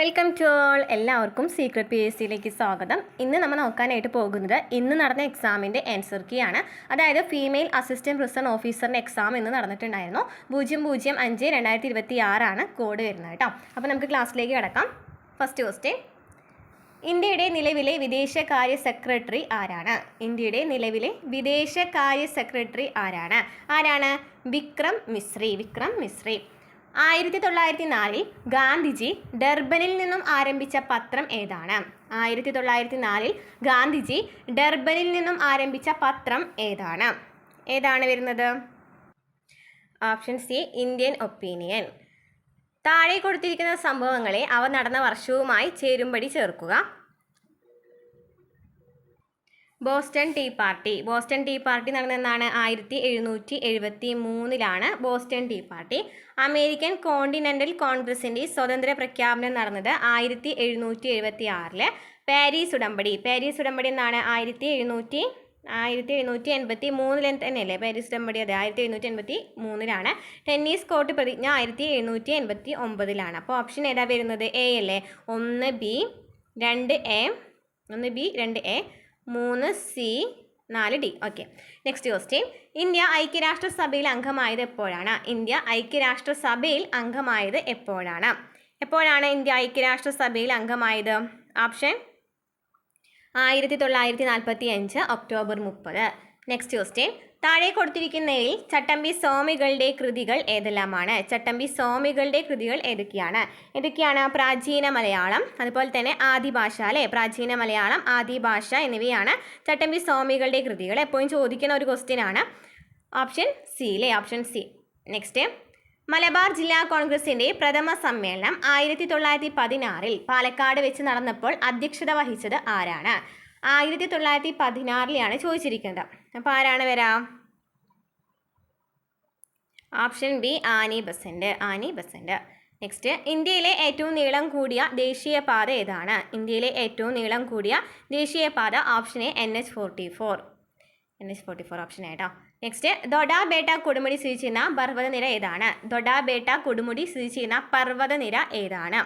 Welcome to all എല്ലാവർക്കും secret P S സിയിലേക്ക് സ്വാഗതം. ഇന്ന് നമ്മൾ നോക്കാനായിട്ട് പോകുന്നത് ഇന്ന് നടന്ന എക്സാമിന്റെ ആൻസർ കീ ആണ്. അതായത് ഫീമെയിൽ അസിസ്റ്റന്റ് പ്രിസൺ ഓഫീസറിന്റെ എക്സാം ഇന്ന് നടന്നിട്ടുണ്ടായിരുന്നു. പൂജ്യം പൂജ്യം അഞ്ച് രണ്ടായിരത്തി ഇരുപത്തി ആറാണ് കോഡ് വരുന്നത് കേട്ടോ അപ്പോൾ നമുക്ക് ക്ലാസ്സിലേക്ക് കിടക്കാം. ഫസ്റ്റ് ക്വസ്റ്റ്യൻ ഇന്ത്യയുടെ നിലവിലെ വിദേശകാര്യ സെക്രട്ടറി ആരാണ്? ഇന്ത്യയുടെ നിലവിലെ വിദേശകാര്യ സെക്രട്ടറി ആരാണ്? ആരാണ്? വിക്രം മിശ്രി. വിക്രം മിശ്രി. ആയിരത്തി തൊള്ളായിരത്തി നാലിൽ ഗാന്ധിജി ഡർബനിൽ നിന്നും ആരംഭിച്ച പത്രം ഏതാണ്? ആയിരത്തി തൊള്ളായിരത്തി നാലിൽ ഗാന്ധിജി ഡർബനിൽ നിന്നും ആരംഭിച്ച പത്രം ഏതാണ്? ഏതാണ് വരുന്നത്? Option C Indian opinion. താഴെ കൊടുത്തിരിക്കുന്ന സംഭവങ്ങളെ അവ നടന്ന വർഷവുമായി ചേരുംപടി ചേർക്കുക. Boston tea party. Boston tea party നടന്നതെന്നാണ് ആയിരത്തി എഴുന്നൂറ്റി എഴുപത്തി മൂന്നിലാണ് Boston tea party. American continental കോൺഗ്രസിന്റെ സ്വതന്ത്ര പ്രഖ്യാപനം നടന്നത് ആയിരത്തി എഴുന്നൂറ്റി എഴുപത്തി ആറിൽ പാരീസ് ഉടമ്പടി. പാരീസ് ഉടമ്പടി എന്നാണ് ആയിരത്തി എഴുന്നൂറ്റി ആയിരത്തി എഴുന്നൂറ്റി എൺപത്തി മൂന്നിൽ തന്നെയല്ലേ? പാരീസ് ഉടമ്പടി. അതെ ആയിരത്തി എഴുന്നൂറ്റി എൺപത്തി മൂന്നിലാണ് ടെന്നീസ് കോർട്ട് പ്രതിജ്ഞ ആയിരത്തി എഴുന്നൂറ്റി എൺപത്തി ഒമ്പതിലാണ് അപ്പോൾ ഓപ്ഷൻ ഏതാ വരുന്നത്? എ അല്ലേ? ഒന്ന് ബി രണ്ട് എ ഒന്ന് ബി രണ്ട് എ മൂന്ന് സി നാല് D. Okay next question India ഐക്യരാഷ്ട്രസഭയിൽ അംഗമായത് എപ്പോഴാണ്? ഇന്ത്യ ഐക്യരാഷ്ട്രസഭയിൽ അംഗമായത് എപ്പോഴാണ്? എപ്പോഴാണ് ഇന്ത്യ ഐക്യരാഷ്ട്രസഭയിൽ അംഗമായത്? ഓപ്ഷൻ ആയിരത്തി തൊള്ളായിരത്തി നാൽപ്പത്തി അഞ്ച് ഒക്ടോബർ മുപ്പത്. നെക്സ്റ്റ് ക്വസ്റ്റ്യൻ താഴെ കൊടുത്തിരിക്കുന്നതിൽ ചട്ടമ്പി സ്വാമികളുടെ കൃതികൾ ഏതെല്ലാമാണ്? ചട്ടമ്പി സ്വാമികളുടെ കൃതികൾ ഏതൊക്കെയാണ്? ഏതൊക്കെയാണ്? പ്രാചീന മലയാളം അതുപോലെ തന്നെ ആദിഭാഷ അല്ലേ? പ്രാചീന മലയാളം ആദിഭാഷ എന്നിവയാണ് ചട്ടമ്പി സ്വാമികളുടെ കൃതികൾ. എപ്പോഴും ചോദിക്കുന്ന ഒരു ക്വസ്റ്റ്യൻ ആണ്. ഓപ്ഷൻ സി അല്ലേ ഓപ്ഷൻ സി നെക്സ്റ്റ് മലബാർ ജില്ലാ കോൺഗ്രസിന്റെ പ്രഥമ സമ്മേളനം ആയിരത്തി തൊള്ളായിരത്തി പതിനാറിൽ പാലക്കാട് വെച്ച് നടന്നപ്പോൾ അധ്യക്ഷത വഹിച്ചത് ആരാണ്? ആയിരത്തി തൊള്ളായിരത്തി പതിനാറിലാണ് ചോദിച്ചിരിക്കുന്നത് അപ്പോൾ ആരാണ് വരാം? Option B Annie Besant. Annie Besant. Next ഇന്ത്യയിലെ ഏറ്റവും നീളം കൂടിയ ദേശീയപാത ഏതാണ്? ഇന്ത്യയിലെ ഏറ്റവും നീളം കൂടിയ ദേശീയപാത option A N H forty four N H forty four option ആയിട്ടോ നെക്സ്റ്റ് ദൊഡാബേട്ട കൊടുമുടി സ്ഥിതി ചെയ്യുന്ന പർവതനിര ഏതാണ്? ദൊഡാബേട്ട കൊടുമുടി സ്ഥിതി ചെയ്യുന്ന പർവതനിര ഏതാണ്?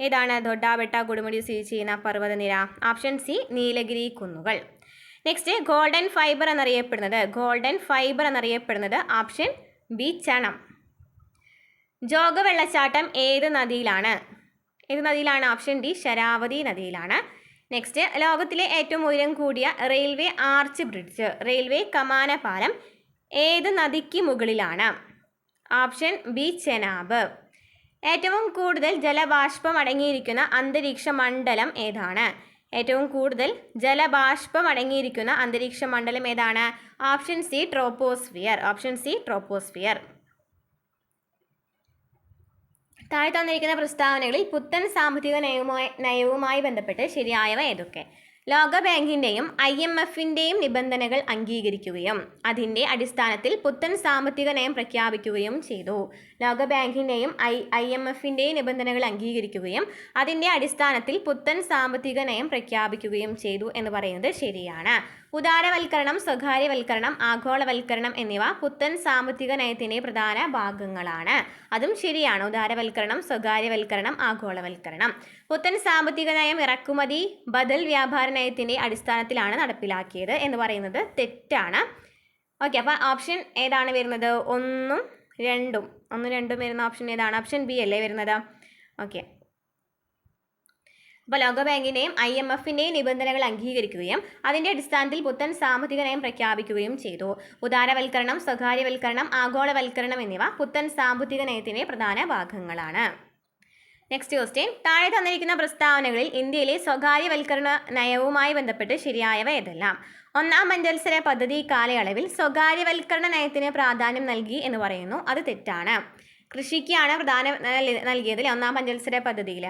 ഏതാണ്? ദൊഡാബെട്ട കൊടുമുടി സ്ഥിതി ചെയ്യുന്ന പർവതനിര. ഓപ്ഷൻ സി നീലഗിരി കുന്നുകൾ. നെക്സ്റ്റ് ഗോൾഡൻ ഫൈബർ എന്നറിയപ്പെടുന്നത്. ഗോൾഡൻ ഫൈബർ എന്നറിയപ്പെടുന്നത് ഓപ്ഷൻ ബി ചണം. ജോഗ വെള്ളച്ചാട്ടം ഏത് നദിയിലാണ്? ഏത് നദിയിലാണ്? ഓപ്ഷൻ ഡി ശരാവതി നദിയിലാണ്. നെക്സ്റ്റ് ലോകത്തിലെ ഏറ്റവും ഉയരം കൂടിയ റെയിൽവേ ആർച്ച് ബ്രിഡ്ജ്. റെയിൽവേ കമാന പാലം ഏത് നദിക്ക് മുകളിലാണ്? Option B Chenab. ഏറ്റവും കൂടുതൽ ജലബാഷ്പം അടങ്ങിയിരിക്കുന്ന അന്തരീക്ഷ മണ്ഡലം ഏതാണ്? ഏറ്റവും കൂടുതൽ ജലബാഷ്പം അടങ്ങിയിരിക്കുന്ന അന്തരീക്ഷ മണ്ഡലം ഏതാണ്? Option C troposphere. Option C troposphere. താഴെ തന്നിരിക്കുന്ന പ്രസ്താവനകളിൽ പുത്തൻ സാമ്പത്തിക നയവുമായി നയവുമായി ബന്ധപ്പെട്ട് ശരിയായവ ഏതൊക്കെ? ലോക ബാങ്കിന്റെയും ഐ എം എഫിന്റെയും നിബന്ധനകൾ അംഗീകരിക്കുകയും അതിന്റെ അടിസ്ഥാനത്തിൽ പുത്തൻ സാമ്പത്തിക നയം പ്രഖ്യാപിക്കുകയും ചെയ്തു. ലോകബാങ്കിന്റെയും ഐ ഐ എം എഫിന്റെയും നിബന്ധനകൾ അംഗീകരിക്കുകയും അതിന്റെ അടിസ്ഥാനത്തിൽ പുത്തൻ സാമ്പത്തിക നയം പ്രഖ്യാപിക്കുകയും ചെയ്തു എന്ന് പറയുന്നത് ശരിയാണ്. ഉദാരവൽക്കരണം സ്വകാര്യവൽക്കരണം ആഗോളവൽക്കരണം എന്നിവ പുത്തൻ സാമ്പത്തിക നയത്തിന്റെ പ്രധാന ഭാഗങ്ങളാണ്. അതും ശരിയാണ്. ഉദാരവൽക്കരണം സ്വകാര്യവൽക്കരണം ആഗോളവൽക്കരണം. പുത്തൻ സാമ്പത്തിക നയം ഇറക്കുമതി ബദൽ വ്യാപാര നയത്തിന്റെ അടിസ്ഥാനത്തിലാണ് നടപ്പിലാക്കിയത് എന്ന് പറയുന്നത് തെറ്റാണ്. ഓക്കെ അപ്പോൾ ഓപ്ഷൻ ഏതാണ് വരുന്നത്? ഒന്നും രണ്ടും. ഒന്നും രണ്ടും വരുന്ന ഓപ്ഷൻ ഏതാണ്? ഓപ്ഷൻ ബി അല്ലേ വരുന്നത്? ഓക്കെ. അപ്പോൾ ലോകബാങ്കിന്റെയും ഐ എം എഫിന്റെയും നിബന്ധനകൾ അംഗീകരിക്കുകയും അതിന്റെ അടിസ്ഥാനത്തിൽ പുത്തൻ സാമ്പത്തിക നയം പ്രഖ്യാപിക്കുകയും ചെയ്തു. ഉദാരവൽക്കരണം സ്വകാര്യവൽക്കരണം ആഗോളവൽക്കരണം എന്നിവ പുത്തൻ സാമ്പത്തിക നയത്തിന്റെ പ്രധാന ഭാഗങ്ങളാണ്. നെക്സ്റ്റ് ക്വസ്റ്റ്യൻ താഴെ തന്നിരിക്കുന്ന പ്രസ്താവനകളിൽ ഇന്ത്യയിലെ സ്വകാര്യവൽക്കരണ നയവുമായി ബന്ധപ്പെട്ട് ശരിയായവ ഏതെല്ലാം? ഒന്നാം പഞ്ചവത്സര പദ്ധതി കാലയളവിൽ സ്വകാര്യവൽക്കരണ നയത്തിന് പ്രാധാന്യം നൽകി എന്ന് പറയുന്നു. അത് തെറ്റാണ്. കൃഷിക്കാണ് പ്രധാന നൽകിയതിൽ ഒന്നാം പഞ്ചവത്സര പദ്ധതിയിൽ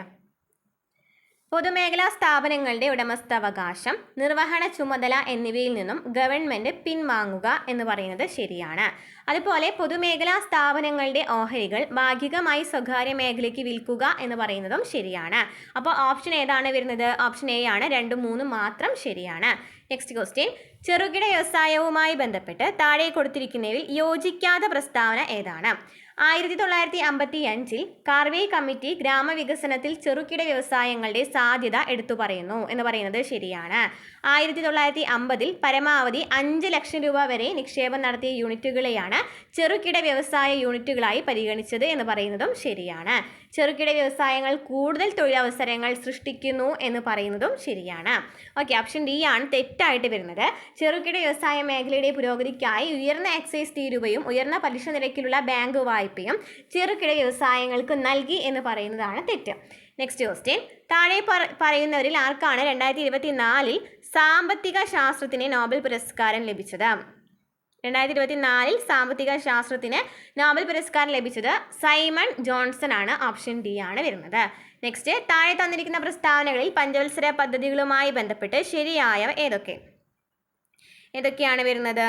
പൊതുമേഖലാ സ്ഥാപനങ്ങളുടെ ഉടമസ്ഥാവകാശം നിർവഹണ ചുമതല എന്നിവയിൽ നിന്നും ഗവൺമെന്റ് പിൻവാങ്ങുക എന്ന് പറയുന്നത് ശരിയാണ്. അതുപോലെ പൊതുമേഖലാ സ്ഥാപനങ്ങളുടെ ഓഹരികൾ ഭാഗികമായി സ്വകാര്യ മേഖലയ്ക്ക് വിൽക്കുക എന്ന് പറയുന്നതും ശരിയാണ്. അപ്പോൾ ഓപ്ഷൻ ഏതാണ് വരുന്നത്? ഓപ്ഷൻ എ ആണ്. രണ്ടും മൂന്നും മാത്രം ശരിയാണ്. നെക്സ്റ്റ് ക്വസ്റ്റ്യൻ ചെറുകിട വ്യവസായവുമായി ബന്ധപ്പെട്ട് താഴെ കൊടുത്തിരിക്കുന്നതിൽ യോജിക്കാത്ത പ്രസ്താവന ഏതാണ്? ആയിരത്തി തൊള്ളായിരത്തി അമ്പത്തി അഞ്ചിൽ കാർവേ കമ്മിറ്റി ഗ്രാമവികസനത്തിൽ ചെറുകിട വ്യവസായങ്ങളുടെ സാധ്യത എടുത്തു പറയുന്നു എന്ന് പറയുന്നത് ശരിയാണ്. ആയിരത്തി തൊള്ളായിരത്തി അമ്പതിൽ പരമാവധി അഞ്ച് ലക്ഷം രൂപ വരെ നിക്ഷേപം നടത്തിയ യൂണിറ്റുകളെയാണ് ചെറുകിട വ്യവസായ യൂണിറ്റുകളായി പരിഗണിച്ചത് എന്ന് പറയുന്നതും ശരിയാണ്. ചെറുകിട വ്യവസായങ്ങൾ കൂടുതൽ തൊഴിലവസരങ്ങൾ സൃഷ്ടിക്കുന്നു എന്ന് പറയുന്നതും ശരിയാണ്. ഓക്കെ ഓപ്ഷൻ ഡി ആണ് തെറ്റായിട്ട് വരുന്നത്. ചെറുകിട വ്യവസായ മേഖലയുടെ പുരോഗതിക്കായി ഉയർന്ന എക്സൈസ് തീരുവയും ഉയർന്ന പലിശ നിരക്കിലുള്ള ബാങ്ക് വായ്പയും ചെറുകിട വ്യവസായങ്ങൾക്ക് നൽകി എന്ന് പറയുന്നതാണ് തെറ്റ്. നെക്സ്റ്റ് ക്വസ്റ്റ്യൻ താഴെ പറ- പറയുന്നവരിൽ ആർക്കാണ് രണ്ടായിരത്തി ഇരുപത്തി നാലിൽ സാമ്പത്തിക ശാസ്ത്രത്തിന് നോബൽ പുരസ്കാരം ലഭിച്ചത്? രണ്ടായിരത്തി ഇരുപത്തി നാലിൽ സാമ്പത്തിക ശാസ്ത്രത്തിന് നോബൽ പുരസ്കാരം ലഭിച്ചത് സൈമൺ ജോൺസൺ ആണ് ഓപ്ഷൻ ഡി ആണ് വരുന്നത്. നെക്സ്റ്റ് താഴെ തന്നിരിക്കുന്ന പ്രസ്താവനകളിൽ പഞ്ചവത്സര പദ്ധതികളുമായി ബന്ധപ്പെട്ട് ശരിയായവ ഏതൊക്കെ? ഏതൊക്കെയാണ് വരുന്നത്?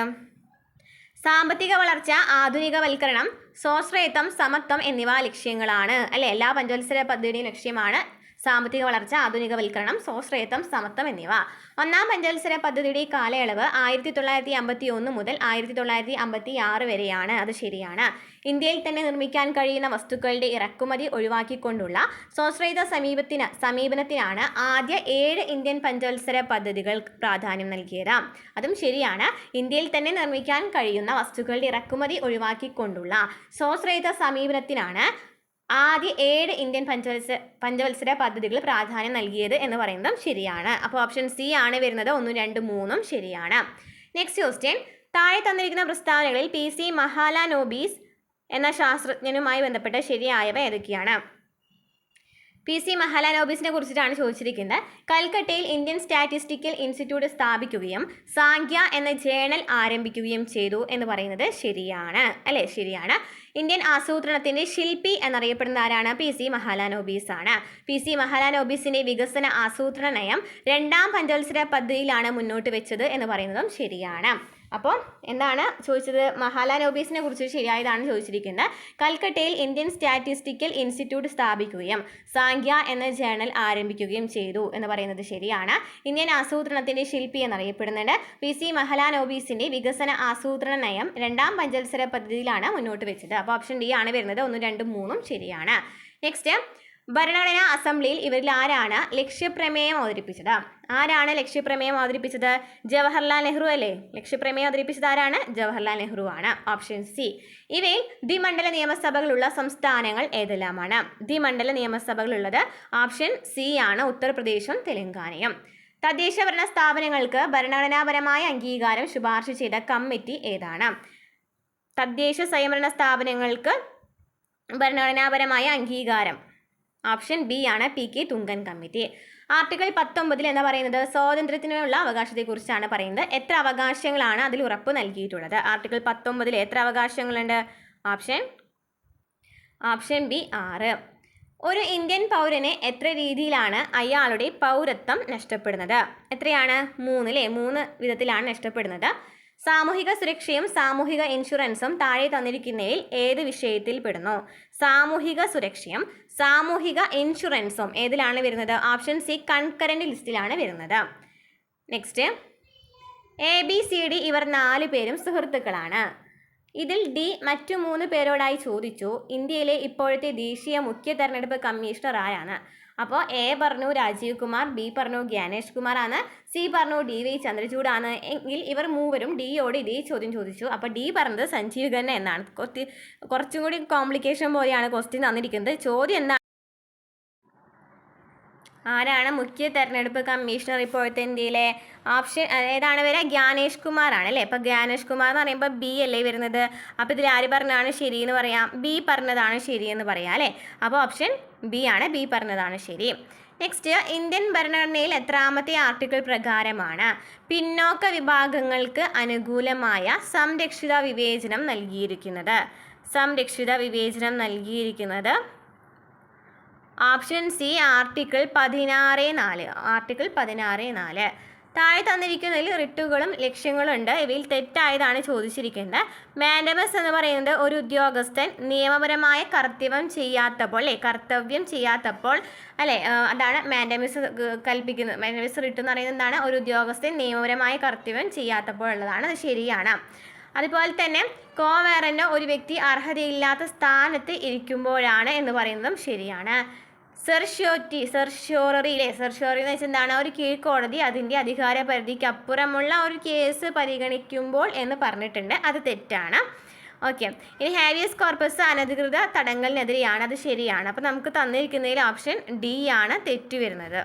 സാമ്പത്തിക വളർച്ച ആധുനികവൽക്കരണം സ്വാശ്രയത്വം സമത്വം എന്നിവ ലക്ഷ്യങ്ങളാണ്. അല്ലെ? എല്ലാ പഞ്ചവത്സര പദ്ധതിയുടെയും ലക്ഷ്യമാണ് സാമ്പത്തിക വളർച്ച ആധുനികവൽക്കരണം സ്വാശ്രയത്വം സമത്വം എന്നിവ. ഒന്നാം പഞ്ചവത്സര പദ്ധതിയുടെ കാലയളവ് ആയിരത്തി തൊള്ളായിരത്തി അമ്പത്തി ഒന്ന് മുതൽ ആയിരത്തി തൊള്ളായിരത്തി അമ്പത്തി ആറ് വരെയാണ്. അത് ശരിയാണ്. ഇന്ത്യയിൽ തന്നെ നിർമ്മിക്കാൻ കഴിയുന്ന വസ്തുക്കളുടെ ഇറക്കുമതി ഒഴിവാക്കിക്കൊണ്ടുള്ള സ്വാശ്രയത സമീപത്തിന് സമീപനത്തിനാണ് ആദ്യ ഏഴ് ഇന്ത്യൻ പഞ്ചവത്സര പദ്ധതികൾ പ്രാധാന്യം നൽകിയത്. അതും ശരിയാണ്. ഇന്ത്യയിൽ തന്നെ നിർമ്മിക്കാൻ കഴിയുന്ന വസ്തുക്കളുടെ ഇറക്കുമതി ഒഴിവാക്കിക്കൊണ്ടുള്ള സ്വാശ്രയത സമീപനത്തിനാണ് ആദ്യ ഏഴ് ഇന്ത്യൻ പഞ്ചവത്സര പഞ്ചവത്സര പദ്ധതികൾ പ്രാധാന്യം നൽകിയത് എന്ന് പറയുന്നതും ശരിയാണ്. അപ്പോൾ ഓപ്ഷൻ സി ആണ് വരുന്നത്. ഒന്നും രണ്ടും മൂന്നും ശരിയാണ്. നെക്സ്റ്റ് ക്വസ്റ്റ്യൻ താഴെ തന്നിരിക്കുന്ന പ്രസ്താവനകളിൽ പി സി മഹാലാനോബീസ് എന്ന ശാസ്ത്രജ്ഞനുമായി ബന്ധപ്പെട്ട ശരിയായവ ഏതൊക്കെയാണ്? പി സി മഹലാനോബിസിനെ കുറിച്ചിട്ടാണ് ചോദിച്ചിരിക്കുന്നത്. കൽക്കട്ടയിൽ ഇന്ത്യൻ സ്റ്റാറ്റിസ്റ്റിക്കൽ ഇൻസ്റ്റിറ്റ്യൂട്ട് സ്ഥാപിക്കുകയും സാഖ്യ എന്ന ജേണൽ ആരംഭിക്കുകയും ചെയ്തു എന്ന് പറയുന്നത് ശരിയാണ്. അല്ലേ? ശരിയാണ്. ഇന്ത്യൻ ആസൂത്രണത്തിന്റെ ശില്പി എന്നറിയപ്പെടുന്ന ആരാണ്? പി സി മഹാലാനോബീസ് ആണ് പി സി മഹാലാനോബീസിന്റെ വികസന ആസൂത്രണ നയം രണ്ടാം പഞ്ചവത്സര പദ്ധതിയിലാണ് മുന്നോട്ട് വെച്ചത് എന്ന് പറയുന്നതും ശരിയാണ്. അപ്പോൾ എന്താണ് ചോദിച്ചത്? മഹാലാനോബീസിനെ കുറിച്ച് ശരിയായതാണ് ചോദിച്ചിരിക്കുന്നത്. കൽക്കട്ടയിൽ ഇന്ത്യൻ സ്റ്റാറ്റിസ്റ്റിക്കൽ ഇൻസ്റ്റിറ്റ്യൂട്ട് സ്ഥാപിക്കുകയും സാങ്ക്യ എന്ന ജേണൽ ആരംഭിക്കുകയും ചെയ്തു എന്ന് പറയുന്നത് ശരിയാണ്. ഇന്ത്യൻ ആസൂത്രണത്തിന്റെ ശില്പി എന്നറിയപ്പെടുന്നുണ്ട്. പി സി മഹലാനോബീസിന്റെ വികസന ആസൂത്രണ നയം രണ്ടാം പഞ്ചവത്സര പദ്ധതിയിലാണ് മുന്നോട്ട് വെച്ചത്. അപ്പോൾ ഓപ്ഷൻ ഡി ആണ് വരുന്നത്. ഒന്നും രണ്ടും മൂന്നും ശരിയാണ്. നെക്സ്റ്റ് ഭരണഘടനാ അസംബ്ലിയിൽ ഇവരിൽ ആരാണ് ലക്ഷ്യപ്രമേയം അവതരിപ്പിച്ചത്? ആരാണ് ലക്ഷ്യപ്രമേയം അവതരിപ്പിച്ചത്? ജവഹർലാൽ നെഹ്റു അല്ലേ? ലക്ഷ്യപ്രമേയം അവതരിപ്പിച്ചത് ആരാണ്? ജവഹർലാൽ നെഹ്റു ആണ്. Option C. ഇവയിൽ ദ്വിമണ്ഡല നിയമസഭകളുള്ള സംസ്ഥാനങ്ങൾ ഏതെല്ലാമാണ്? ദ്വിമണ്ഡല നിയമസഭകളുള്ളത് ഓപ്ഷൻ സി ആണ്. ഉത്തർപ്രദേശും തെലങ്കാനയും. തദ്ദേശ ഭരണ സ്ഥാപനങ്ങൾക്ക് ഭരണഘടനാപരമായ അംഗീകാരം ശുപാർശ ചെയ്ത കമ്മിറ്റി ഏതാണ്? തദ്ദേശ സ്വയംഭരണ സ്ഥാപനങ്ങൾക്ക് ഭരണഘടനാപരമായ അംഗീകാരം ഓപ്ഷൻ ബി ആണ് P K Thungon committee. Article പത്തൊമ്പതിൽ എന്ന് പറയുന്നത്? സ്വാതന്ത്ര്യത്തിനുള്ള അവകാശത്തെക്കുറിച്ചാണ് പറയുന്നത്. എത്ര അവകാശങ്ങളാണ് അതിൽ ഉറപ്പ് നൽകിയിട്ടുള്ളത്? ആർട്ടിക്കിൾ പത്തൊമ്പതിൽ എത്ര അവകാശങ്ങളുണ്ട്? ഓപ്ഷൻ ഓപ്ഷൻ ബി ആറ്. ഒരു ഇന്ത്യൻ പൗരന് എത്ര രീതിയിലാണ് അയാളുടെ പൗരത്വം നഷ്ടപ്പെടുന്നത്? എത്രയാണ്? മൂന്നിലെ മൂന്ന് വിധത്തിലാണ് നഷ്ടപ്പെടുന്നത്. സാമൂഹിക സുരക്ഷയും സാമൂഹിക ഇൻഷുറൻസും താഴെ തന്നിരിക്കുന്നതിൽ ഏത് വിഷയത്തിൽ പെടുന്നു? സാമൂഹിക സുരക്ഷയും സാമൂഹിക ഇൻഷുറൻസും ഏതിലാണ് വരുന്നത്? ഓപ്ഷൻ സി കൺകറന്റ് ലിസ്റ്റിലാണ് വരുന്നത്. Next A B C D ഇവർ നാല് പേരും സുഹൃത്തുക്കളാണ്. ഇതിൽ ഡി മറ്റു മൂന്ന് പേരോടായി ചോദിച്ചു. ഇന്ത്യയിലെ ഇപ്പോഴത്തെ ദേശീയ മുഖ്യ തെരഞ്ഞെടുപ്പ് കമ്മീഷണർ ആരാണ്? അപ്പോൾ എ പറഞ്ഞു രാജീവ് കുമാർ ബി പറഞ്ഞു ജ്ഞാനേഷ് ആണ് സി പറഞ്ഞു ഡി വൈ ചന്ദ്രചൂഡാണ്. എങ്കിൽ ഇവർ മൂവരും ഡിയോട് ഇതേ ചോദ്യം ചോദിച്ചു. അപ്പോൾ ഡി പറഞ്ഞത് സഞ്ജീവ് ഖന്ന എന്നാണ്. കുറച്ച് കുറച്ചും കൂടി കോംപ്ലിക്കേഷൻ പോലെയാണ് ക്വസ്റ്റ്യൻ തന്നിരിക്കുന്നത്. ചോദ്യം എന്താണ്? ആരാണ് മുഖ്യ തെരഞ്ഞെടുപ്പ് കമ്മീഷണർ ഇപ്പോഴത്തെ ഇന്ത്യയിലെ ഓപ്ഷൻ ഏതാണ് വരിക ജ്ഞാനേഷ് കുമാർ ആണ് അല്ലേ? അപ്പോൾ ജ്ഞാനേഷ് കുമാർ എന്ന് പറയുമ്പോൾ ബി അല്ലേ വരുന്നത്? അപ്പോൾ ഇതിൽ ആര് പറഞ്ഞതാണ് ശരി എന്ന് പറയാം. ബി പറഞ്ഞതാണ് ശരി എന്ന് പറയാം അല്ലേ? അപ്പോൾ ഓപ്ഷൻ ബി ആണ്. ബി പറഞ്ഞതാണ് ശരി. നെക്സ്റ്റ് ഇന്ത്യൻ ഭരണഘടനയിൽ എത്രാമത്തെ ആർട്ടിക്കിൾ പ്രകാരമാണ് പിന്നോക്ക വിഭാഗങ്ങൾക്ക് അനുകൂലമായ സംരക്ഷിത വിവേചനം നൽകിയിരിക്കുന്നത്. സംരക്ഷിത വിവേചനം നൽകിയിരിക്കുന്നത് ഓപ്ഷൻ സി ആർട്ടിക്കിൾ പതിനാറ് നാല്. ആർട്ടിക്കിൾ പതിനാറ് നാല്. താഴെ തന്നിരിക്കുന്നതിൽ റിട്ടുകളും ലക്ഷ്യങ്ങളും ഉണ്ട്. ഇവയിൽ തെറ്റായതാണ് ചോദിച്ചിരിക്കുന്നത്. മാൻഡമസ് എന്ന് പറയുന്നത് ഒരു ഉദ്യോഗസ്ഥൻ നിയമപരമായ കർത്തവ്യം ചെയ്യാത്തപ്പോൾ അല്ലേ? കർത്തവ്യം ചെയ്യാത്തപ്പോൾ അല്ലേ? അതാണ് മാൻഡമിസ് കൽപ്പിക്കുന്നത്. മാൻഡമിസ് റിട്ട് എന്ന് പറയുന്നത് എന്താണ്? ഒരു ഉദ്യോഗസ്ഥൻ നിയമപരമായ കർത്തവ്യം ചെയ്യാത്തപ്പോൾ ഉള്ളതാണ്. അത് ശരിയാണ്. അതുപോലെ തന്നെ കോവേറന്റെ ഒരു വ്യക്തി അർഹതയില്ലാത്ത സ്ഥാനത്ത് ഇരിക്കുമ്പോഴാണ് എന്ന് പറയുന്നതും ശരിയാണ്. സെർഷ്യോറ്റി സെർഷ്യോറിയിലെ സെർഷ്യോറി എന്ന് വെച്ചാൽ എന്താണ്? ഒരു കീഴ്ക്കോടതി അതിന്റെ അധികാര പരിധിക്ക് അപ്പുറമുള്ള ഒരു കേസ് പരിഗണിക്കുമ്പോൾ എന്ന് പറഞ്ഞിട്ടുണ്ട്. അത് തെറ്റാണ്. ഓക്കെ. ഇനി ഹാരിയസ് കോർപ്പസ് അനധികൃത തടങ്കലിനെതിരെയാണ്. അത് ശരിയാണ്. അപ്പോൾ നമുക്ക് തന്നിരിക്കുന്നതിൽ ഓപ്ഷൻ ഡി ആണ് തെറ്റ് വരുന്നത്.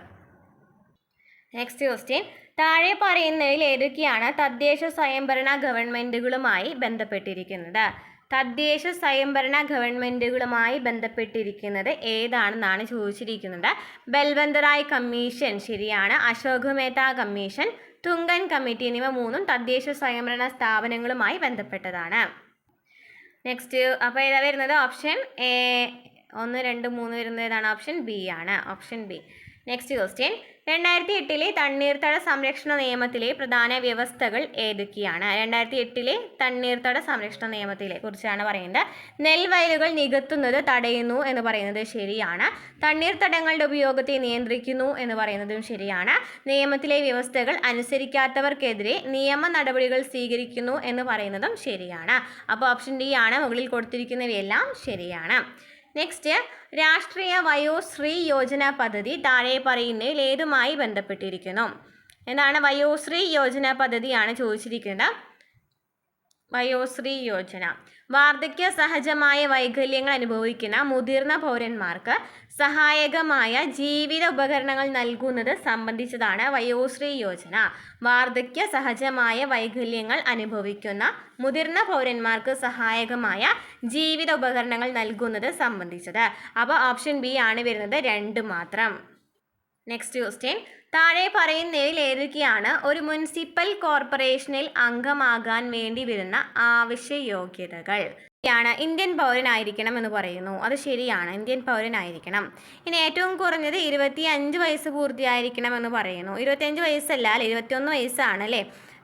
നെക്സ്റ്റ് ക്വസ്റ്റ്യൻ താഴെ പറയുന്നതിൽ ഏതൊക്കെയാണ് തദ്ദേശ സ്വയംഭരണ ഗവൺമെന്റുകളുമായി ബന്ധപ്പെട്ടിരിക്കുന്നത്? തദ്ദേശ സ്വയംഭരണ ഗവൺമെന്റുകളുമായി ബന്ധപ്പെട്ടിരിക്കുന്നത് ഏതാണെന്നാണ് ചോദിച്ചിരിക്കുന്നത്. ബൽവന്തറായ് കമ്മീഷൻ ശരിയാണ്. അശോക് മേത്ത കമ്മീഷൻ തുങ്കൻ കമ്മിറ്റി എന്നിവ മൂന്നും തദ്ദേശ സ്വയംഭരണ സ്ഥാപനങ്ങളുമായി ബന്ധപ്പെട്ടതാണ്. നെക്സ്റ്റ് അപ്പോൾ ഏതാ വരുന്നത്? ഓപ്ഷൻ എ ഒന്ന് രണ്ട് മൂന്ന് വരുന്നത് ഏതാണ് ഓപ്ഷൻ ബി ആണ്. ഓപ്ഷൻ ബി നെക്സ്റ്റ് ക്വസ്റ്റ്യൻ രണ്ടായിരത്തി എട്ടിലെ തണ്ണീർത്തട സംരക്ഷണ നിയമത്തിലെ പ്രധാന വ്യവസ്ഥകൾ ഏതൊക്കെയാണ്? രണ്ടായിരത്തി എട്ടിലെ തണ്ണീർത്തട സംരക്ഷണ നിയമത്തിലെ കുറിച്ചാണ് പറയുന്നത്. നെൽവയലുകൾ നികത്തുന്നത് തടയുന്നു എന്ന് പറയുന്നത് ശരിയാണ്. തണ്ണീർത്തടങ്ങളുടെ ഉപയോഗത്തെ നിയന്ത്രിക്കുന്നു എന്ന് പറയുന്നതും ശരിയാണ്. നിയമത്തിലെ വ്യവസ്ഥകൾ അനുസരിക്കാത്തവർക്കെതിരെ നിയമ നടപടികൾ സ്വീകരിക്കുന്നു എന്ന് പറയുന്നതും ശരിയാണ്. അപ്പോൾ ഓപ്ഷൻ ഡി ആണ് മുകളിൽ കൊടുത്തിരിക്കുന്നവയെല്ലാം ശരിയാണ്. നെക്സ്റ്റ് രാഷ്ട്രീയ വയോശ്രീ യോജന പദ്ധതി താഴെ പറയുന്നതിൽ ഏതുമായി ബന്ധപ്പെട്ടിരിക്കുന്നു? എന്താണ് വയോശ്രീ യോജന പദ്ധതിയാണ് ചോദിച്ചിരിക്കുന്നത്? വയോശ്രീ യോജന. വാർദ്ധക്യ സഹജമായ വൈകല്യങ്ങൾ അനുഭവിക്കുന്ന മുതിർന്ന പൗരന്മാർക്ക് സഹായകമായ ജീവിത ഉപകരണങ്ങൾ നൽകുന്നത് സംബന്ധിച്ചതാണ് വയോശ്രീ യോജന. വാർദ്ധക്യ സഹജമായ വൈകല്യങ്ങൾ അനുഭവിക്കുന്ന മുതിർന്ന പൗരന്മാർക്ക് സഹായകമായ ജീവിത ഉപകരണങ്ങൾ നൽകുന്നത് സംബന്ധിച്ചത്. അപ്പോൾ ഓപ്ഷൻ ബി ആണ് വരുന്നത് രണ്ട് മാത്രം. നെക്സ്റ്റ് ക്വസ്റ്റ്യൻ താഴെ പറയുന്നവയിൽ ഏതൊക്കെയാണ്? ഒരു മുനിസിപ്പൽ കോർപ്പറേഷനിൽ അംഗമാകാൻ വേണ്ടി വരുന്ന ആവശ്യ യോഗ്യതകൾ ാണ് ഇന്ത്യൻ പൗരനായിരിക്കണം എന്ന് പറയുന്നു. അത് ശരിയാണ്. ഇന്ത്യൻ പൗരനായിരിക്കണം. ഇനി ഏറ്റവും കുറഞ്ഞത് ഇരുപത്തി അഞ്ച് വയസ്സ് പൂർത്തിയായിരിക്കണം എന്ന് പറയുന്നു. ഇരുപത്തിയഞ്ച് വയസ്സല്ല അല്ല ഇരുപത്തിയൊന്ന് വയസ്സാണ് അല്ലേ?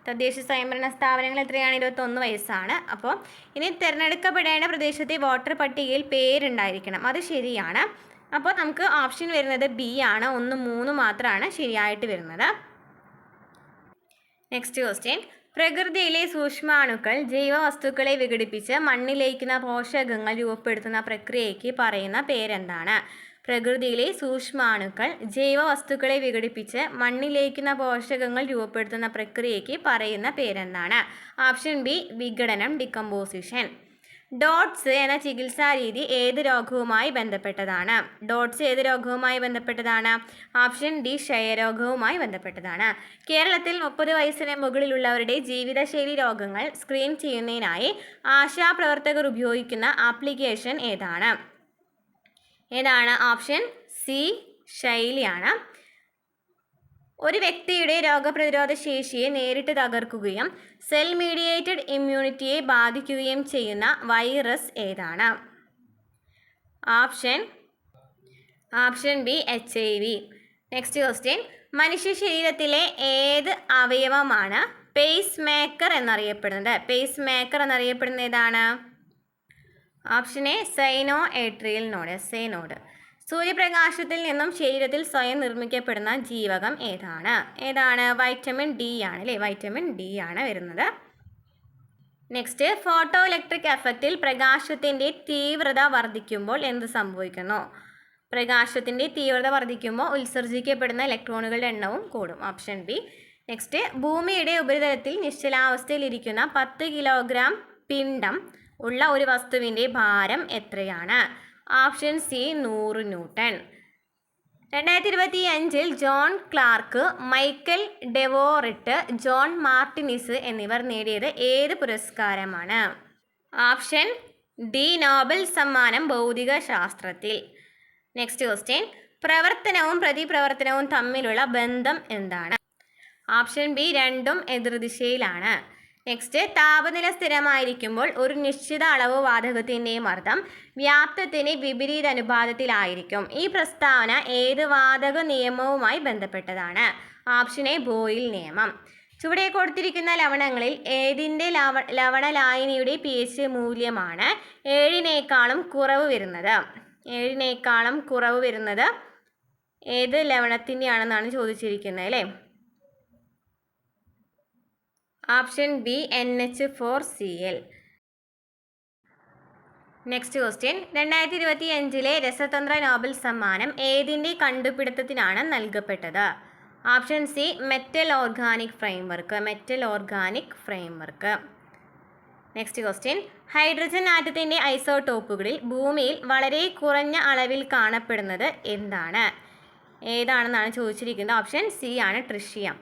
തദ്ദേശ സ്വയംഭരണ സ്ഥാപനങ്ങൾ എത്രയാണ്? ഇരുപത്തൊന്ന് വയസ്സാണ്. അപ്പോൾ ഇനി തിരഞ്ഞെടുക്കപ്പെടേണ്ട പ്രദേശത്തെ വോട്ടർ പട്ടികയിൽ പേരുണ്ടായിരിക്കണം. അത് ശരിയാണ്. അപ്പോൾ നമുക്ക് ഓപ്ഷൻ വരുന്നത് ബി ആണ്. ഒന്ന് മൂന്ന് മാത്രമാണ് ശരിയായിട്ട് വരുന്നത്. നെക്സ്റ്റ് ക്വസ്റ്റ്യൻ പ്രകൃതിയിലെ സൂക്ഷ്മാണുക്കൾ ജൈവവസ്തുക്കളെ വിഘടിപ്പിച്ച് മണ്ണിലേക്കുന്ന പോഷകങ്ങൾ രൂപപ്പെടുത്തുന്ന പ്രക്രിയയ്ക്ക് പറയുന്ന പേരെന്താണ്? പ്രകൃതിയിലെ സൂക്ഷ്മാണുക്കൾ ജൈവവസ്തുക്കളെ വിഘടിപ്പിച്ച് മണ്ണിലേക്കുന്ന പോഷകങ്ങൾ രൂപപ്പെടുത്തുന്ന പ്രക്രിയയ്ക്ക് പറയുന്ന പേരെന്താണ്? ഓപ്ഷൻ ബി വിഘടനം ഡിക്കമ്പോസിഷൻ ഡോട്ട്സ് എന്ന ചികിത്സാ രീതി ഏത് രോഗവുമായി ബന്ധപ്പെട്ടതാണ്? ഡോട്ട്സ് ഏത് രോഗവുമായി ബന്ധപ്പെട്ടതാണ്? ഓപ്ഷൻ ഡി ക്ഷയരോഗവുമായി ബന്ധപ്പെട്ടതാണ്. കേരളത്തിൽ മുപ്പത് വയസ്സിന് മുകളിലുള്ളവരുടെ ജീവിതശൈലി രോഗങ്ങൾ സ്ക്രീൻ ചെയ്യുന്നതിനായി ആശാപ്രവർത്തകർ ഉപയോഗിക്കുന്ന ആപ്ലിക്കേഷൻ ഏതാണ്? ഏതാണ്? ഓപ്ഷൻ സി ശൈലിയാണ്. ഒരു വ്യക്തിയുടെ രോഗപ്രതിരോധ ശേഷിയെ നേരിട്ട് തകർക്കുകയും സെൽ മീഡിയേറ്റഡ് ഇമ്മ്യൂണിറ്റിയെ ബാധിക്കുകയും ചെയ്യുന്ന വൈറസ് ഏതാണ്? Option option B H I V. Next question മനുഷ്യ ശരീരത്തിലെ ഏത് അവയവമാണ് പേസ് മേക്കർ എന്നറിയപ്പെടുന്നത്? പേസ് മേക്കർ എന്നറിയപ്പെടുന്ന ഏതാണ്? Option A sino atrial node sino node. Node സൂര്യപ്രകാശത്തിൽ നിന്നും ശരീരത്തിൽ സ്വയം നിർമ്മിക്കപ്പെടുന്ന ജീവകം ഏതാണ്? ഏതാണ്? വൈറ്റമിൻ ഡി ആണ് അല്ലേ വൈറ്റമിൻ ഡി ആണ് വരുന്നത്. നെക്സ്റ്റ് ഫോട്ടോ ഇലക്ട്രിക് എഫക്റ്റിൽ പ്രകാശത്തിന്റെ തീവ്രത വർദ്ധിക്കുമ്പോൾ എന്ത് സംഭവിക്കുന്നു? പ്രകാശത്തിന്റെ തീവ്രത വർദ്ധിക്കുമ്പോൾ ഉത്സർജിക്കപ്പെടുന്ന ഇലക്ട്രോണുകളുടെ എണ്ണവും കൂടും. ഓപ്ഷൻ ബി നെക്സ്റ്റ് ഭൂമിയുടെ ഉപരിതലത്തിൽ നിശ്ചലാവസ്ഥയിലിരിക്കുന്ന പത്ത് കിലോഗ്രാം പിണ്ഡം ഉള്ള ഒരു വസ്തുവിന്റെ ഭാരം എത്രയാണ്? ഓപ്ഷൻ സി നൂറ് ന്യൂട്ടൺ. രണ്ടായിരത്തി ഇരുപത്തി അഞ്ചിൽ John Clarke Michael Devoret John Martinis എന്നിവർ നേടിയത് ഏത് പുരസ്കാരമാണ്? ഓപ്ഷൻ ഡി നോബൽ സമ്മാനം ഭൗതിക ശാസ്ത്രത്തിൽ നെക്സ്റ്റ് ക്വസ്റ്റ്യൻ പ്രവർത്തനവും പ്രതിപ്രവർത്തനവും തമ്മിലുള്ള ബന്ധം എന്താണ്? ഓപ്ഷൻ ബി രണ്ടും എതിർദിശയിലാണ്. നെക്സ്റ്റ് താപനില സ്ഥിരമായിരിക്കുമ്പോൾ ഒരു നിശ്ചിത അളവ് വാതകത്തിന്റെ മർദ്ദം വ്യാപ്തത്തിന് വിപരീത അനുപാതത്തിലായിരിക്കും ഈ പ്രസ്താവന ഏത് വാതക നിയമവുമായി ബന്ധപ്പെട്ടതാണ്? ഓപ്ഷൻ എ ബോയിൽ നിയമം. ചുവടെ കൊടുത്തിരിക്കുന്ന ലവണങ്ങളിൽ ഏതിന്റെ ലവ ലവണ ലായനിയുടെ പി എച്ച് മൂല്യമാണ് ഏഴിനേക്കാളും കുറവ് വരുന്നത്? ഏഴിനേക്കാളും കുറവ് വരുന്നത് ഏത് ലവണത്തിന്റെയാണെന്നാണ് ചോദിച്ചിരിക്കുന്നത് അല്ലേ? Option B N H four C L next question രണ്ടായിരത്തി ഇരുപത്തി അഞ്ചിലെ രസതന്ത്ര നോബൽ സമ്മാനം ഏതിന്റെ കണ്ടുപിടുത്തത്തിനാണ് നൽകപ്പെട്ടത്? Option C metal organic framework metal organic framework next question hydrogen ആറ്റത്തിന്റെ ഐസോടോപ്പുകളിൽ ഭൂമിയിൽ വളരെ കുറഞ്ഞ അളവിൽ കാണപ്പെടുന്നത് എന്താണ്? ഏതാണെന്നാണ് ചോദിച്ചിരിക്കുന്നത്? ഓപ്ഷൻ സി ആണ് ട്രിഷ്യം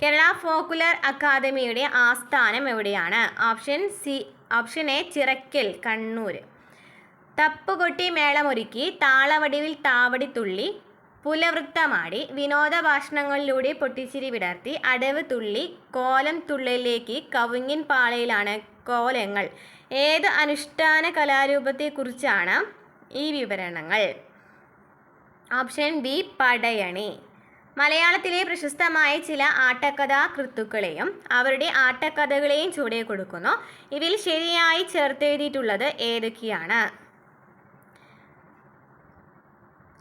കേരള ഫോക്കുലർ അക്കാദമിയുടെ ആസ്ഥാനം എവിടെയാണ്? Option C option A Chirakkal Kannur തപ്പുകൊട്ടി മേളമൊരുക്കി താളവടിവിൽ താവടി തുള്ളി പുലവൃത്തമാടി വിനോദ ഭാഷണങ്ങളിലൂടെ പൊട്ടിച്ചിരി വിടർത്തി അടവ് തുള്ളി കോലം തുള്ളലിലേക്ക് കവുങ്ങിൻ പാളയിലാണ് കോലങ്ങൾ. ഏത് അനുഷ്ഠാന കലാരൂപത്തെക്കുറിച്ചാണ് ഈ വിവരണങ്ങൾ? Option B Padayani. മലയാളത്തിലെ പ്രശസ്തമായ ചില ആട്ടക്കഥാ കൃത്തുക്കളെയും അവരുടെ ആട്ടക്കഥകളെയും ചൂടെ കൊടുക്കുന്നു. ഇവയിൽ ശരിയായി ചേർത്തെഴുതിയിട്ടുള്ളത് ഏതൊക്കെയാണ്?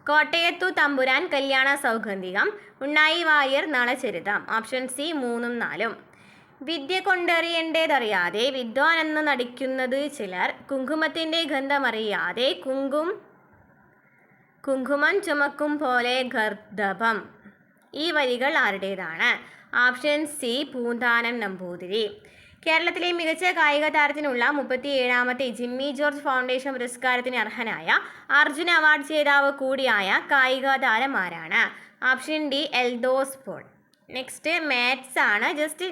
കോട്ടയത്തു തമ്പുരാൻ കല്യാണ സൗഗന്ധികം ഉണ്ണായി വാര്യർ നളചരിതം ഓപ്ഷൻ സി മൂന്നും നാലും. വിദ്യ കൊണ്ടറിയേണ്ടതറിയാതെ വിദ്വാൻ എന്ന് നടിക്കുന്നത് ചിലർ കുങ്കുമത്തിന്റെ ഗന്ധമറിയാതെ കുങ്കും കുങ്കുമം ചുമക്കും പോലെ ഗർദഭം. ഈ വരികൾ ആരുടേതാണ്? Option C Poonthanam Namboothiri. കേരളത്തിലെ മികച്ച കായിക താരത്തിനുള്ള മുപ്പത്തി ഏഴാമത്തെ ജിമ്മി ജോർജ് ഫൗണ്ടേഷൻ പുരസ്കാരത്തിന് അർഹനായ അർജുന അവാർഡ് ജേതാവ് കൂടിയായ കായിക താരം ആരാണ് option D Eldhose Paul. Next maths ആണ്. ജസ്റ്റ്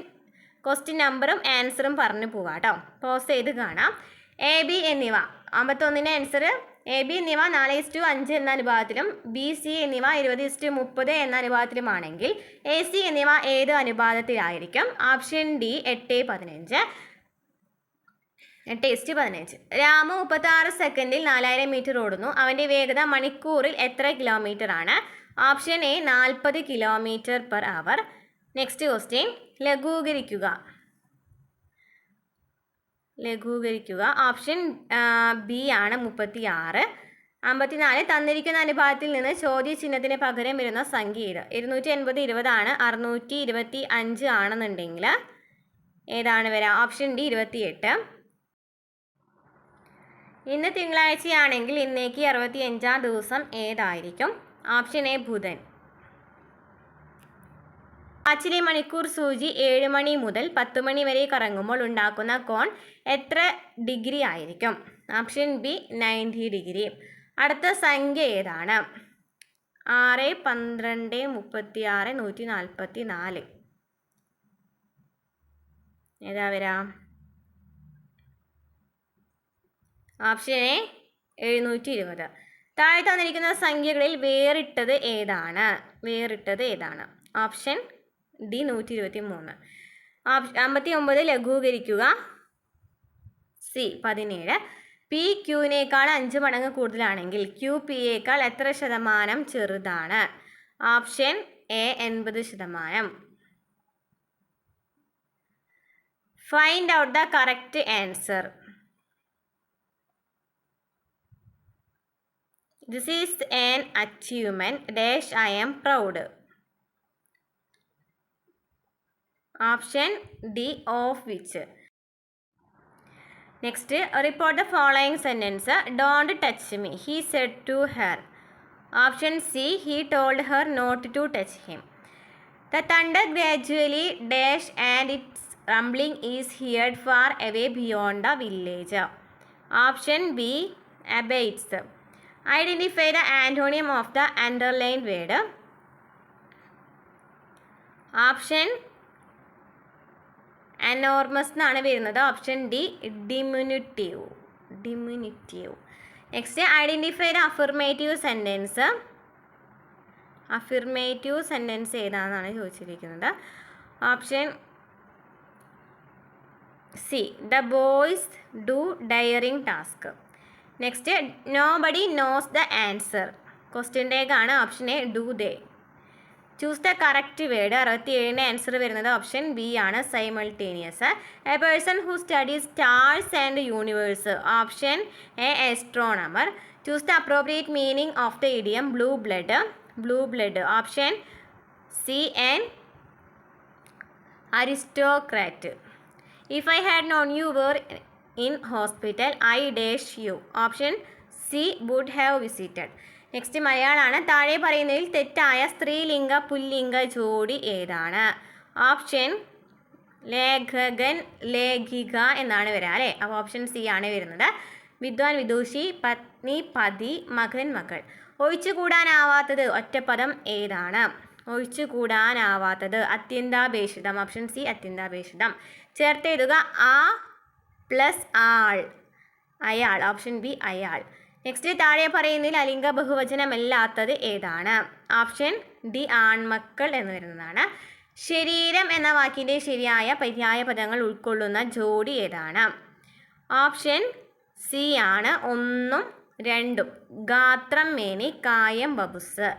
ക്വസ്റ്റ്യൻ നമ്പറും ആൻസറും പറഞ്ഞു പോവാം കേട്ടോ പോസ് ചെയ്ത് കാണാം. എ ബി എന്നിവ. അമ്പത്തൊന്നിന്റെ ആൻസർ എ ബി എന്നിവ നാല് ഇസ്റ്റു അഞ്ച് എന്ന അനുപാതത്തിലും ബി സി എന്നിവ ഇരുപത് ഇസ്റ്റു മുപ്പത് എന്ന അനുപാതത്തിലുമാണെങ്കിൽ എ സി എന്നിവ ഏത് അനുപാതത്തിലായിരിക്കും? ഓപ്ഷൻ ഡി എട്ട് പതിനഞ്ച്. എട്ട് ഇസ്റ്റ് പതിനഞ്ച്. രാമു മുപ്പത്താറ് സെക്കൻഡിൽ നാലായിരം മീറ്റർ ഓടുന്നു. അവന്റെ വേഗത മണിക്കൂറിൽ എത്ര കിലോമീറ്റർ ആണ് ഓപ്ഷൻ എ നാൽപ്പത് kilometre per hour. Next question. ലഘൂകരിക്കുക. ലഘൂകരിക്കുക. ഓപ്ഷൻ ബി ആണ് മുപ്പത്തി ആറ് അമ്പത്തിനാല് തന്നിരിക്കുന്ന അനുപാതത്തിൽ നിന്ന് ചോദ്യ ചിഹ്നത്തിന് പകരം വരുന്ന സംഖ്യ ഇത്. ഇരുന്നൂറ്റി എൺപത് ഇരുപതാണ്. അറുന്നൂറ്റി ഇരുപത്തി അഞ്ച് ആണെന്നുണ്ടെങ്കിൽ ഏതാണ് വരിക ഓപ്ഷൻ ഡി ഇരുപത്തിയെട്ട്. ഇന്ന് തിങ്കളാഴ്ചയാണെങ്കിൽ ഇന്നേക്ക് അറുപത്തി അഞ്ചാം ദിവസം ഏതായിരിക്കും? ഓപ്ഷൻ എ ബുധൻ. വാച്ചിലെ മണിക്കൂർ സൂചി ഏഴ് മണി മുതൽ പത്ത് മണി വരെ കറങ്ങുമ്പോൾ ഉണ്ടാക്കുന്ന കോൺ എത്ര ഡിഗ്രി ആയിരിക്കും? Option B ninety degree. അടുത്ത സംഖ്യ ഏതാണ്? ആറ് പന്ത്രണ്ട് മുപ്പത്തി ആറ് നൂറ്റി നാൽപ്പത്തി നാല് ഏതാ വരാ? ഓപ്ഷൻ എ എഴുന്നൂറ്റി ഇരുപത് താഴെ തന്നിരിക്കുന്ന സംഖ്യകളിൽ വേറിട്ടത് ഏതാണ്? വേറിട്ടത് ഏതാണ്? ഓപ്ഷൻ ഡി നൂറ്റി ഇരുപത്തി മൂന്ന് അമ്പത്തി ഒമ്പത് ലഘൂകരിക്കുക. സി പതിനേഴ്. പി ക്യൂവിനേക്കാൾ അഞ്ച് മടങ്ങ് കൂടുതലാണെങ്കിൽ ക്യു പി യേക്കാൾ എത്ര ശതമാനം ചെറുതാണ്? ഓപ്ഷൻ എ എൺപത് ശതമാനം. Find out the correct answer. This is an achievement. Dash I am proud. Option D of which next report the following sentence don't touch me he said to her option C he told her not to touch him the thunder gradually dash and its rumbling is heard far away beyond the village option B abates identify the antonym of the underline word option enormous എന്നാണ് വരുന്നത്. Option D diminutive diminutive next identify the affirmative sentence affirmative sentence ഏതാണെന്നാണ് ചോദിച്ചിരിക്കുന്നത്. Option C the boys do daring task next nobody knows the answer ക്വസ്റ്റ്യന്റേക്കാണ് option A do they choose the correct word അറുപത്തി ഏഴിന്റെ answer വരുന്നത് option B ആണ് simultaneous a person who studies stars and universe option A astronomer choose the appropriate meaning of the idiom blue blood blue blood option C an aristocrat if I had known you were in hospital I dash you option C would have visited next മലയാളമാണ് താഴെ പറയുന്നതിൽ തെറ്റായ സ്ത്രീലിംഗ പുല്ലിംഗ ജോഡി ഏതാണ്? Option ലേഖകൻ ലേഖിക എന്നാണ് വരിക അല്ലേ? അപ്പോൾ ഓപ്ഷൻ സി ആണ് വരുന്നത്. വിദ്വാൻ വിദൂഷി പത്നി പതി മകൻ മകൾ. ഒഴിച്ചുകൂടാനാവാത്തത് ഒറ്റപ്പദം ഏതാണ്? ഒഴിച്ചുകൂടാനാവാത്തത് അത്യന്താപേക്ഷിതം. Option C അത്യന്താപേക്ഷിതം. ചേർത്തെഴുതുക ആ പ്ലസ് ആൾ അയാൾ. ഓപ്ഷൻ ബി അയാൾ. നെക്സ്റ്റ് താഴെ പറയുന്നതിൽ അലിംഗ ബഹുവചനമല്ലാത്തത് ഏതാണ്? ഓപ്ഷൻ ഡി ആൺമക്കൾ എന്ന് വരുന്നതാണ്. ശരീരം എന്ന വാക്കിന്റെ ശരിയായ പര്യായ പദങ്ങൾ ഉൾക്കൊള്ളുന്ന ജോഡി ഏതാണ്? ഓപ്ഷൻ സി ആണ്. ഒന്നും രണ്ടും. ഗാത്രം മേനി കായം ബബുസ്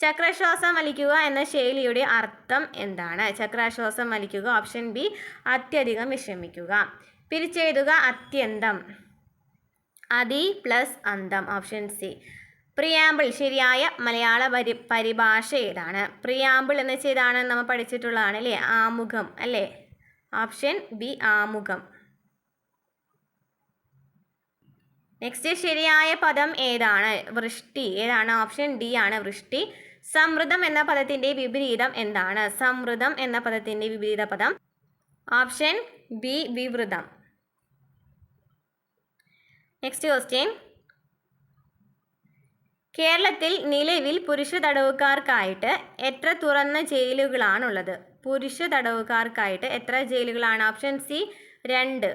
ചക്രശ്വാസം വലിക്കുക എന്ന ശൈലിയുടെ അർത്ഥം എന്താണ്? ചക്രാശ്വാസം വലിക്കുക. ഓപ്ഷൻ ബി അത്യധികം വിഷമിക്കുക. പിരിച്ചെഴുതുക അത്യന്തം. അതി പ്ലസ് അന്തം ഓപ്ഷൻ സി. പ്രിയാമ്പിൾ ശരിയായ മലയാള പരി പരിഭാഷ ഏതാണ്? പ്രിയാമ്പിൾ എന്ന് ഏതാണ്? നമ്മൾ പഠിച്ചിട്ടുള്ളതാണ് അല്ലേ? ആമുഖം അല്ലേ? ഓപ്ഷൻ ബി ആമുഖം. നെക്സ്റ്റ് ശരിയായ പദം ഏതാണ്? വൃഷ്ടി. ഏതാണ്? ഓപ്ഷൻ ഡി ആണ് വൃഷ്ടി. സമൃദ്ധം എന്ന പദത്തിന്റെ വിപരീതം എന്താണ്? സമൃദ്ധം എന്ന പദത്തിന്റെ വിപരീത പദം. ഓപ്ഷൻ ബി വിവൃതം. നെക്സ്റ്റ് ക്വസ്റ്റ്യൻ കേരളത്തിൽ നിലവിൽ പുരുഷ തടവുകാർക്കായിട്ട് എത്ര തുറന്ന ജയിലുകളാണുള്ളത്? പുരുഷ തടവുകാർക്കായിട്ട് എത്ര ജയിലുകളാണ്? ഓപ്ഷൻ സി രണ്ട്.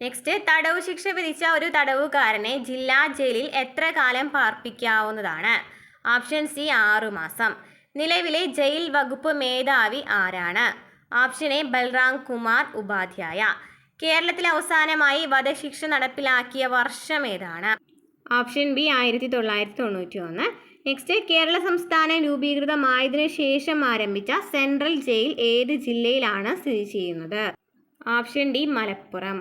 നെക്സ്റ്റ് തടവ് ശിക്ഷ വിധിച്ച ഒരു തടവുകാരനെ ജില്ലാ ജയിലിൽ എത്ര കാലം പാർപ്പിക്കാവുന്നതാണ്? ഓപ്ഷൻ സി ആറു മാസം. നിലവിലെ ജയിൽ വകുപ്പ് മേധാവി ആരാണ്? Option A Balram Kumar Upadhyaya. കേരളത്തിൽ അവസാനമായി വധശിക്ഷ നടപ്പിലാക്കിയ വർഷം ഏതാണ്? ഓപ്ഷൻ ബി ആയിരത്തി തൊള്ളായിരത്തി തൊണ്ണൂറ്റി ഒന്ന് നെക്സ്റ്റ് കേരള സംസ്ഥാനം രൂപീകൃതമായതിനു ശേഷം ആരംഭിച്ച സെൻട്രൽ ജയിൽ ഏത് ജില്ലയിലാണ് സ്ഥിതി ചെയ്യുന്നത്? Option D Malappuram.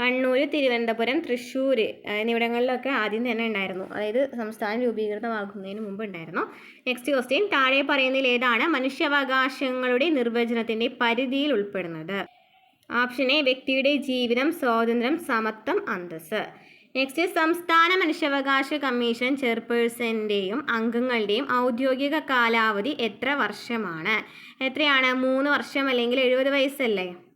Kannur Thiruvananthapuram Thrissur എന്നിവിടങ്ങളിലൊക്കെ ആദ്യം തന്നെ ഉണ്ടായിരുന്നു. അതായത് സംസ്ഥാനം രൂപീകൃതമാകുന്നതിന് മുമ്പ് ഉണ്ടായിരുന്നു. നെക്സ്റ്റ് ക്വസ്റ്റ്യൻ താഴെ പറയുന്നതിൽ ഏതാണ് മനുഷ്യാവകാശങ്ങളുടെ നിർവചനത്തിന്റെ പരിധിയിൽ ഉൾപ്പെടുന്നത്? ഓപ്ഷൻ എ വ്യക്തിയുടെ ജീവിതം സ്വാതന്ത്ര്യം സമത്വം അന്തസ് നെക്സ്റ്റ് സംസ്ഥാന മനുഷ്യാവകാശ കമ്മീഷൻ ചെയർപേഴ്സന്റെയും അംഗങ്ങളുടെയും ഔദ്യോഗിക കാലാവധി എത്ര വർഷമാണ്? എത്രയാണ്? മൂന്ന് വർഷം അല്ലെങ്കിൽ എഴുപത് വയസ്സല്ലേ?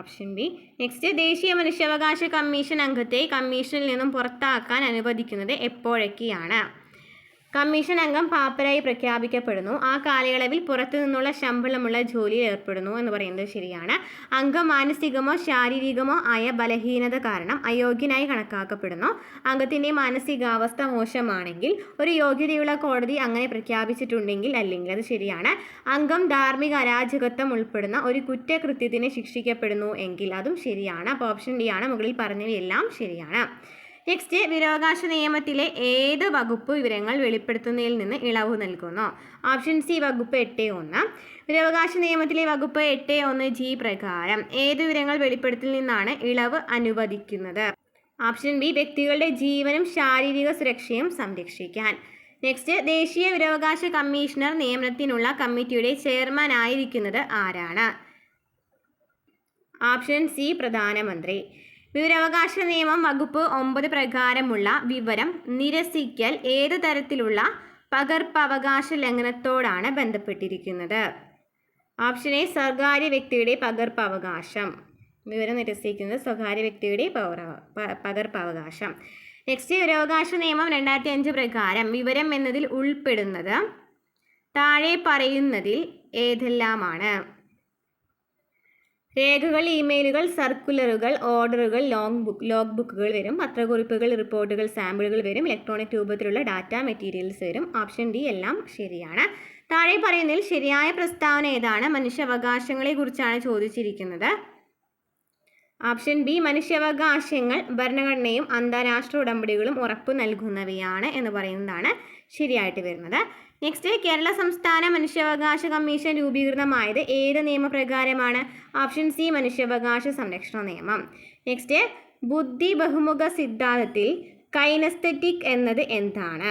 ഓപ്ഷൻ ബി നെക്സ്റ്റ് ദേശീയ മനുഷ്യാവകാശ കമ്മീഷൻ അംഗത്തെ കമ്മീഷനിൽ നിന്നും പുറത്താക്കാൻ അനുവദിക്കുന്നത് എപ്പോഴൊക്കെയാണ്? കമ്മീഷൻ അംഗം പാപ്പരായി പ്രഖ്യാപിക്കപ്പെടുന്നു. ആ കാലയളവിൽ പുറത്തു നിന്നുള്ള ശമ്പളമുള്ള ജോലിയിൽ ഏർപ്പെടുന്നു എന്ന് പറയുന്നത് ശരിയാണ്. അംഗം മാനസികമോ ശാരീരികമോ ആയ ബലഹീനത കാരണം അയോഗ്യനായി കണക്കാക്കപ്പെടുന്നു. അംഗത്തിന്റെ മാനസികാവസ്ഥ മോശമാണെങ്കിൽ ഒരു യോഗ്യതയുള്ള കോടതി അങ്ങനെ പ്രഖ്യാപിച്ചിട്ടുണ്ടെങ്കിൽ അല്ലെങ്കിൽ അത് ശരിയാണ്. അംഗം ധാർമ്മിക അരാജകത്വം ഉൾപ്പെടുന്ന ഒരു കുറ്റകൃത്യത്തിന് ശിക്ഷിക്കപ്പെടുന്നു എങ്കിൽ അതും ശരിയാണ്. അപ്പോൾ ഓപ്ഷൻ ഡി ആണ്. മുകളിൽ പറഞ്ഞവയെല്ലാം ശരിയാണ്. നെക്സ്റ്റ് വിരോകാശ നിയമത്തിലെ ഏത് വകുപ്പ് വിവരങ്ങൾ വെളിപ്പെടുത്തുന്നതിൽ നിന്ന് ഇളവ് നൽകുന്നു? ഓപ്ഷൻ സി വകുപ്പ് എട്ട് ഒന്ന്. വിരോകാശ നിയമത്തിലെ വകുപ്പ് എട്ട് ഒന്ന് ജി പ്രകാരം ഏത് വിവരങ്ങൾ വെളിപ്പെടുത്തലിൽ നിന്നാണ് ഇളവ് അനുവദിക്കുന്നത്? ഓപ്ഷൻ ബി വ്യക്തികളുടെ ജീവനും ശാരീരിക സുരക്ഷയും സംരക്ഷിക്കാൻ. നെക്സ്റ്റ് ദേശീയ വിരോകാശ കമ്മീഷണർ നിയമനത്തിനുള്ള കമ്മിറ്റിയുടെ ചെയർമാൻ ആയിരിക്കുന്നത് ആരാണ്? ഓപ്ഷൻ സി പ്രധാനമന്ത്രി. വിവരാവകാശ നിയമം വകുപ്പ് ഒമ്പത് പ്രകാരമുള്ള വിവരം നിരസിക്കൽ ഏത് തരത്തിലുള്ള പകർപ്പവകാശ ലംഘനത്തോടാണ് ബന്ധപ്പെട്ടിരിക്കുന്നത്? ഓപ്ഷൻ എ സ്വകാര്യ വ്യക്തിയുടെ പകർപ്പവകാശം. വിവരം നിരസിക്കുന്നത് സ്വകാര്യ വ്യക്തിയുടെ പകർപ്പവകാശം. നെക്സ്റ്റ് വിവരാവകാശ നിയമം രണ്ടായിരത്തി അഞ്ച് പ്രകാരം വിവരം എന്നതിൽ ഉൾപ്പെടുന്നത് താഴെ പറയുന്നതിൽ ഏതെല്ലാമാണ്? രേഖകൾ ഇമെയിലുകൾ സർക്കുലറുകൾ ഓർഡറുകൾ ലോങ് ബുക്ക് ലോഗ് ബുക്കുകൾ വരും. പത്രക്കുറിപ്പുകൾ റിപ്പോർട്ടുകൾ സാമ്പിളുകൾ വരും. ഇലക്ട്രോണിക് രൂപത്തിലുള്ള ഡാറ്റ മെറ്റീരിയൽസ് വരും. ഓപ്ഷൻ ഡി എല്ലാം ശരിയാണ്. താഴെ പറയുന്നതിൽ ശരിയായ പ്രസ്താവന ഏതാണ്? മനുഷ്യാവകാശങ്ങളെ കുറിച്ചാണ് ചോദിച്ചിരിക്കുന്നത്. ഓപ്ഷൻ ബി മനുഷ്യാവകാശങ്ങൾ ഭരണഘടനയും അന്താരാഷ്ട്ര ഉടമ്പടികളും ഉറപ്പ് നൽകുന്നവയാണ് എന്ന് പറയുന്നതാണ് ശരിയായിട്ട് വരുന്നത്. നെക്സ്റ്റ് കേരള സംസ്ഥാന മനുഷ്യാവകാശ കമ്മീഷൻ രൂപീകൃതമായത് ഏത് നിയമപ്രകാരമാണ്? ഓപ്ഷൻ സി മനുഷ്യാവകാശ സംരക്ഷണ നിയമം. നെക്സ്റ്റ് ബുദ്ധി ബഹുമുഖ സിദ്ധാന്തത്തിൽ കൈനസ്തറ്റിക് എന്നത് എന്താണ്?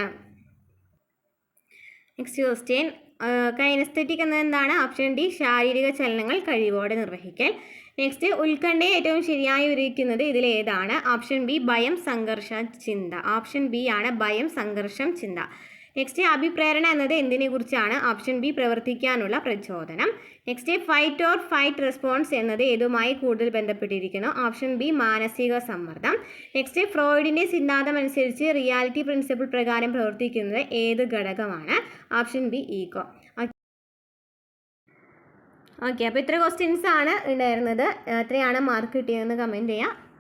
നെക്സ്റ്റ് ക്വസ്റ്റ്യൻ കൈനസ്തറ്റിക് എന്നത് എന്താണ്? ഓപ്ഷൻ ഡി ശാരീരിക ചലനങ്ങൾ കഴിവോടെ നിർവഹിക്കൽ. നെക്സ്റ്റ് ഉത്കണ്ഠയെ ഏറ്റവും ശരിയായി വിവരിക്കുന്നത് ഇതിലേതാണ് ഓപ്ഷൻ ബി ഭയം സംഘർഷ ചിന്ത. ഓപ്ഷൻ ബി ആണ് ഭയം സംഘർഷം ചിന്ത. നെക്സ്റ്റ് അഭിപ്രേരണ എന്നത് എന്തിനെ കുറിച്ചാണ്? ഓപ്ഷൻ ബി പ്രവർത്തിക്കാനുള്ള പ്രചോദനം. Next fight or fight response എന്നത് ഏതുമായി കൂടുതൽ ബന്ധപ്പെട്ടിരിക്കുന്നു? ഓപ്ഷൻ ബി മാനസിക സമ്മർദ്ദം. നെക്സ്റ്റ് ഫ്രോയിഡിന്റെ സിദ്ധാന്തം അനുസരിച്ച് റിയാലിറ്റി പ്രിൻസിപ്പിൾ പ്രകാരം പ്രവർത്തിക്കുന്നത് ഏത് ഘടകമാണ്? ഓപ്ഷൻ ബി ഈഗോ ഓക്കെ അപ്പോൾ ഇത്ര ക്വസ്റ്റ്യൻസ് ആണ് ഉണ്ടായിരുന്നത്. എത്രയാണ് മാർക്ക് കിട്ടിയതെന്ന് കമന്റ് ചെയ്യുക